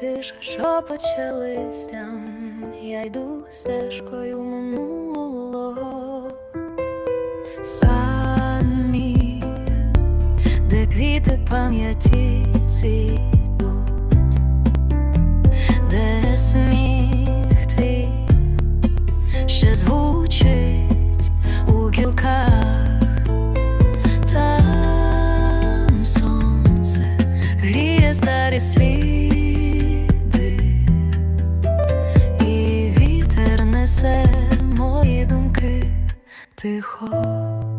тиша, що почалися, я йду стежкою минулого, самі, де квіти пам'яті цвітуть, де сміх твій ще звучить у кілках. старый след. тихо.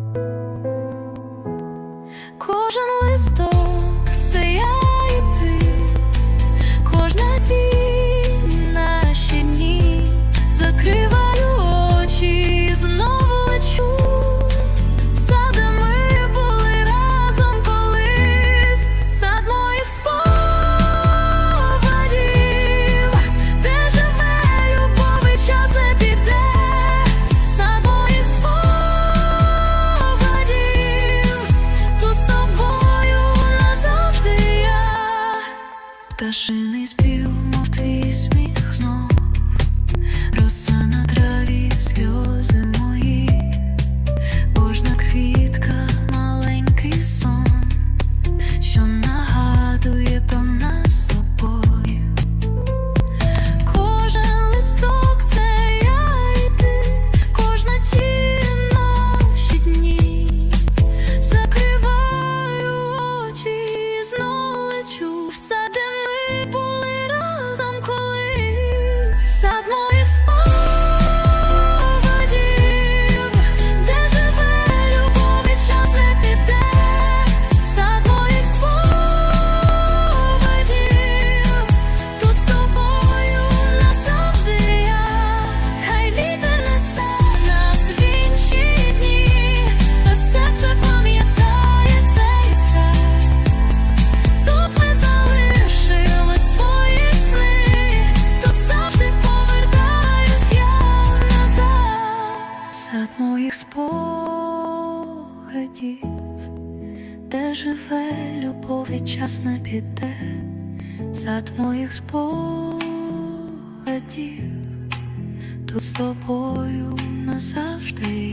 Пташиний спів, мов твій сміх знов, роса на траві сльоз. спогадів, де живе любов і час не піде, сад моїх спогадів, тут з тобою назавжди.